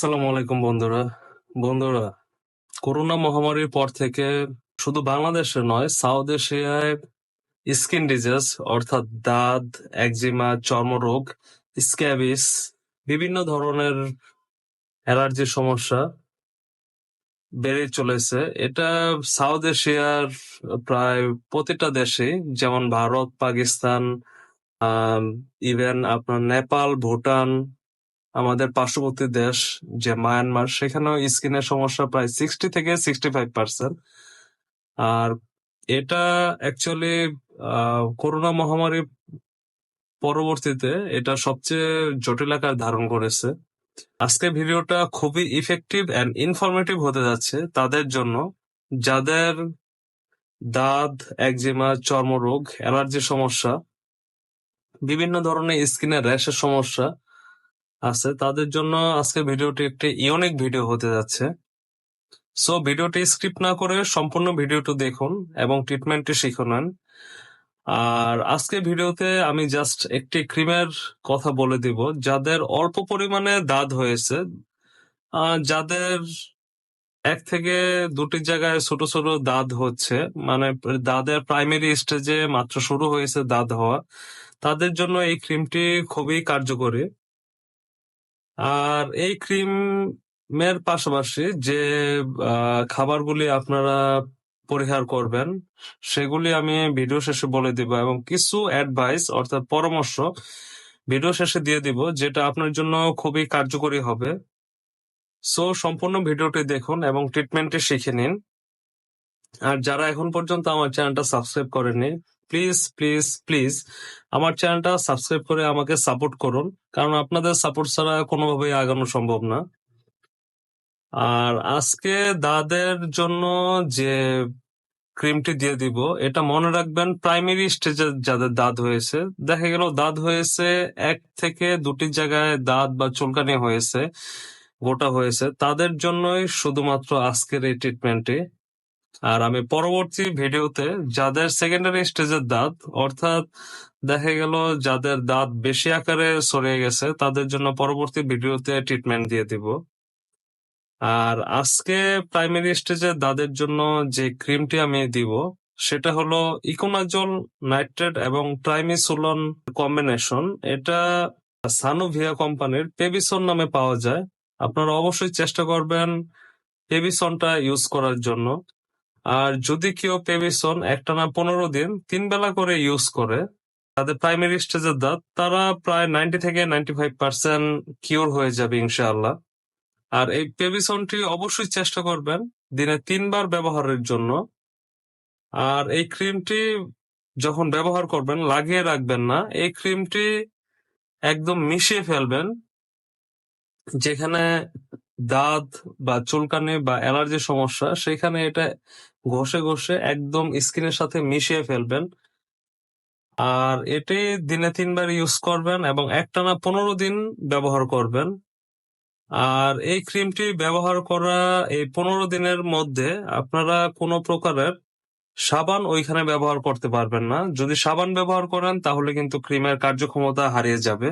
আসসালামু আলাইকুম বন্ধুরা। বন্ধুরা, করোনা মহামারীর পর থেকে শুধু বাংলাদেশে নয়, সাউথ এশিয়ায় স্কিন ডিজিজ, অর্থাৎ দাঁত, একজিমা, চর্মরোগ, স্ক্যাবিস, বিভিন্ন ধরনের অ্যালার্জির সমস্যা বেড়ে চলেছে। এটা সাউথ এশিয়ার প্রায় প্রতিটা দেশে যেমন ভারত, পাকিস্তান ইভেন আপনার নেপাল, ভুটান আমাদের পার্শ্ববর্তী দেশ যে মায়ানমার সেখানেও স্কিনের সমস্যা প্রায় সিক্সটি থেকে সিক্সটি ফাইভ পার্সেন্ট আর এটা অ্যাকচুয়ালি করোনা মহামারী পরবর্তীতে এটা সবচেয়ে জটিল আকার ধারণ করেছে। আজকে ভিডিওটা খুবই ইফেক্টিভ অ্যান্ড ইনফরমেটিভ হতে যাচ্ছে তাদের জন্য। যাদের দাঁত, একজিমা, চর্মরোগ অ্যালার্জির সমস্যা, বিভিন্ন ধরনের স্কিনের র্যাশের সমস্যা আছে। তাদের জন্য আজকে ভিডিওটি একটি ইউনিক ভিডিও হতে যাচ্ছে। সো ভিডিওটি স্ক্রিপ্ট না করে সম্পূর্ণ ভিডিওটি দেখুন এবং ট্রিটমেন্টটি শিখে নেন। আর আজকে ভিডিওতে আমি জাস্ট একটি ক্রিমের কথা বলে দিব, যাদের অল্প পরিমাণে দাঁত হয়েছে। যাদের এক থেকে দুটি জায়গায় ছোট ছোট দাঁত হচ্ছে মানে দাঁতের প্রাইমারি স্টেজে মাত্র শুরু হয়েছে দাঁত হওয়া। তাদের জন্য এই ক্রিমটি খুবই কার্যকরী। আর এই ক্রিমের পাশাপাশি যে খাবারগুলি আপনারা পরিহার করবেন, সেগুলি আমি ভিডিও শেষে বলে দিব এবং কিছু অ্যাডভাইস অর্থাৎ পরামর্শ ভিডিও শেষে দিয়ে দিব, যেটা আপনার জন্য খুবই কার্যকরী হবে। সো সম্পূর্ণ ভিডিওটি দেখুন এবং ট্রিটমেন্টটি শিখে নিন। আর যারা এখন পর্যন্ত আমার চ্যানেলটা সাবস্ক্রাইব করেনি প্লিজ প্লিজ প্লিজ আমার চ্যানেলটা সাবস্ক্রাইব করে আমাকে সাপোর্ট করুন। কারণ আপনাদের সাপোর্ট ছাড়া কোনোভাবেই আগানো সম্ভব না। আর আজকে দাদের জন্য যে ক্রিমটি দিয়ে দিব, এটা মনে রাখবেন প্রাইমারি স্টেজে যাদের দাঁত হয়েছে, দেখা গেল দাঁত হয়েছে এক থেকে দুটি জায়গায় দাঁত বা চুলকানি হয়েছে, গোটা হয়েছে, তাদের জন্যই শুধুমাত্র আজকের এই ট্রিটমেন্টটি আর আমি পরবর্তী ভিডিওতে যাদের সেকেন্ডারি স্টেজের দাঁত, অর্থাৎ দেখা গেল যাদের দাঁত বেশি আকারে সরে গেছে, তাদের জন্য পরবর্তী ভিডিওতে ট্রিটমেন্ট দিয়ে দিব। আর আজকে প্রাইমারি স্টেজের দাঁতের জন্য যে ক্রিমটি আমি দিব, সেটা হলো ইকোনাজল নাইট্রেট এবং ট্রাইমিসোলন কম্বিনেশন এটা সানোভিয়া কোম্পানির পেবিসন নামে পাওয়া যায়। আপনারা অবশ্যই চেষ্টা করবেন পেবিসনটা ইউজ করার জন্য। আর যদি কেউ পেবিসন একটানা পনেরো দিন তিন বেলা করে ইউজ করে, তাদের প্রাইমারি স্টেজের দাঁত, তারা প্রায় নাইনটি থেকে নাইনটি ফাইভ পার্সেন্ট কিওর হয়ে যাবে ইনশাআল্লাহ। আর এই পেভিসনটি অবশ্যই চেষ্টা করবেন দিনে তিনবার ব্যবহারের জন্য। আর এই ক্রিমটি যখন ব্যবহার করবেন, লাগিয়ে রাখবেন না, এই ক্রিমটি একদম মিশিয়ে ফেলবেন, যেখানে দাঁত বা চুলকানি বা অ্যালার্জির সমস্যা, সেখানে এটা ঘষে ঘষে একদম স্কিনের সাথে মিশিয়ে ফেলবেন। আর এটি দিনে তিনবার ইউজ করবেন এবং একটানা পনেরো দিন ব্যবহার করবেন। আর এই ক্রিমটি ব্যবহার করা এই পনেরো দিনের মধ্যে আপনারা কোনো প্রকারের সাবান ওইখানে ব্যবহার করতে পারবেন না। যদি সাবান ব্যবহার করেন, তাহলে কিন্তু ক্রিমের কার্যক্ষমতা হারিয়ে যাবে।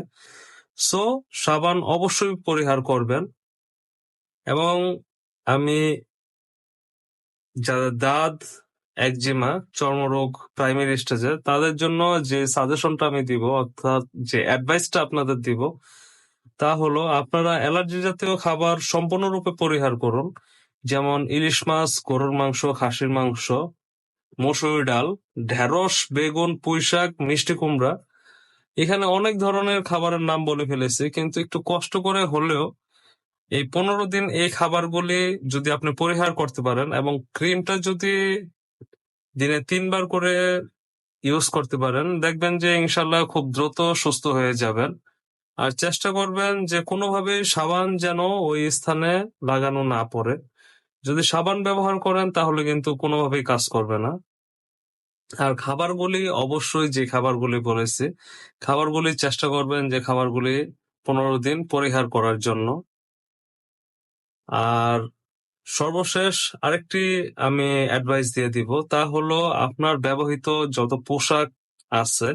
সো সাবান অবশ্যই পরিহার করবেন। এবং আমি যাদের দাঁত, একজিমা, চর্মরোগ প্রাইমারি স্টেজে তাদের জন্য যে সাজেশনটা আমি দিব, অর্থাৎ যে অ্যাডভাইসটা আপনাদের দিব, তা হলো আপনারা অ্যালার্জি জাতীয় খাবার সম্পূর্ণরূপে পরিহার করুন। যেমন ইলিশ মাছ, গরুর মাংস, খাসির মাংস, মসুরি ডাল, ঢেঁড়স, বেগুন পুঁই শাক মিষ্টি কুমড়া। এখানে অনেক ধরনের খাবারের নাম বলে ফেলেছি, কিন্তু একটু কষ্ট করে হলেও এই পনেরো দিন এই খাবারগুলি যদি আপনি পরিহার করতে পারেন এবং ক্রিমটা যদি দিনে তিনবার করে ইউজ করতে পারেন, দেখবেন যে ইনশাল্লাহ খুব দ্রুত সুস্থ হয়ে যাবেন। আর চেষ্টা করবেন যে কোনোভাবে সাবান যেন ওই স্থানে লাগানো না পড়ে। যদি সাবান ব্যবহার করেন তাহলে কিন্তু কোনোভাবেই কাজ করবে না। আর খাবারগুলি অবশ্যই যে খাবারগুলি বলেছি, খাবারগুলি চেষ্টা করবেন যে খাবারগুলি পনেরো দিন পরিহার করার জন্য। আর সর্বশেষ আরেকটি আমি অ্যাডভাইস দিয়ে দিব, তা হলো আপনার ব্যবহৃত যত পোশাক আছে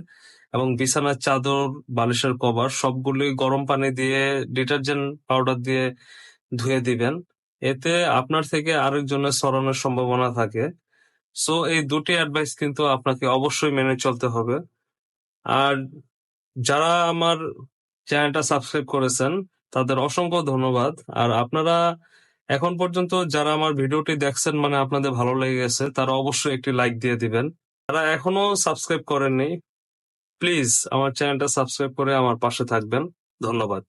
এবং বিছানার চাদর, বালিশের কভার, সবগুলি গরম পানি দিয়ে ডিটারজেন্ট পাউডার দিয়ে ধুয়ে দিবেন। এতে আপনার থেকে আরেকজনের সরানোর সম্ভাবনা থাকে। সো এই দুটি অ্যাডভাইস কিন্তু আপনাকে অবশ্যই মেনে চলতে হবে। আর যারা আমার চ্যানেলটা সাবস্ক্রাইব করেছেন তাদের অসংখ্য ধন্যবাদ। আর আপনারা এখন পর্যন্ত যারা আমার ভিডিওটি দেখছেন মানে আপনাদের ভালো লেগে গেছে, তারা অবশ্যই একটি লাইক দিয়ে দিবেন। তারা এখনও সাবস্ক্রাইব করেননি প্লিজ আমার চ্যানেলটা সাবস্ক্রাইব করে আমার পাশে থাকবেন। ধন্যবাদ।